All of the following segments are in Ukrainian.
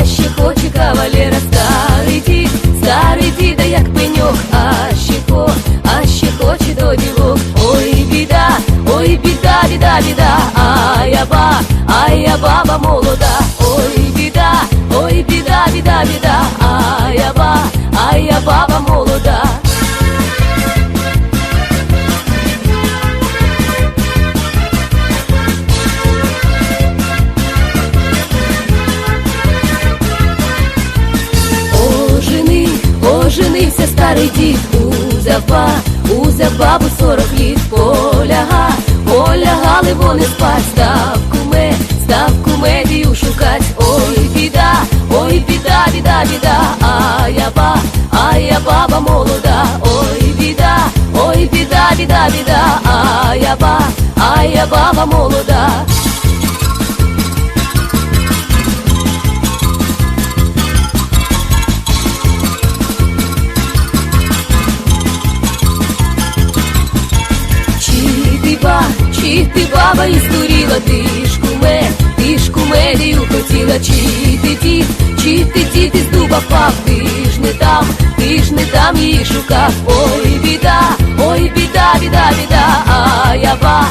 а щекоче кавалера старий дід, старий діда, як пеньок, а щеко, а щекоче до дівок. Ой, беда, ой, беда, беда, беда. а я ба, а я баба молода, ой, беда, ой, беда, беда, беда. а я ба, а я баба. Старий дід, узяв узяв бабу сорок літ, поляга, полягали вони спать, став куме, став кумедію шукать, ой, біда, ой, біда, біда, біда, а я ба, а я баба молода, ой, біда, ой, біда, біда, біда, а я ба, а я баба молода. Чи ти баба і здуріла, ти ж куме, ти ж кумедію хотіла, чи ти дід, чи ти дід із дуба впав, ти ж не там, ти ж не там її шукав, ой, біда, ой, біда, біда, біда, а я ба,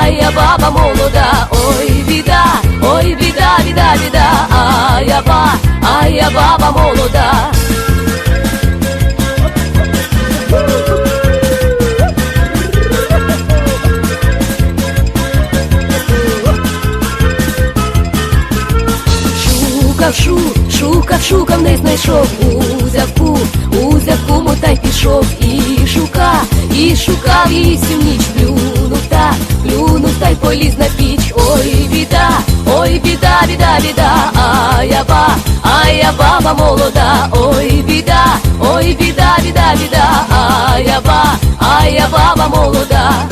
а я баба молода, ой, біда, ой, біда, біда, біда, а я ба, а я баба молода. Шукав, шу, шукав, шукав, не знайшов, узяв ку, узяв куму та пішов, і шукав, і шукав її всю ніч, плюнув та, плюнув та й поліз на піч, ой, біда, ой, біда, біда, біда, а я ба, а я баба молода, ой, біда, ой, біда, біда, біда, а я ба, а я баба молода.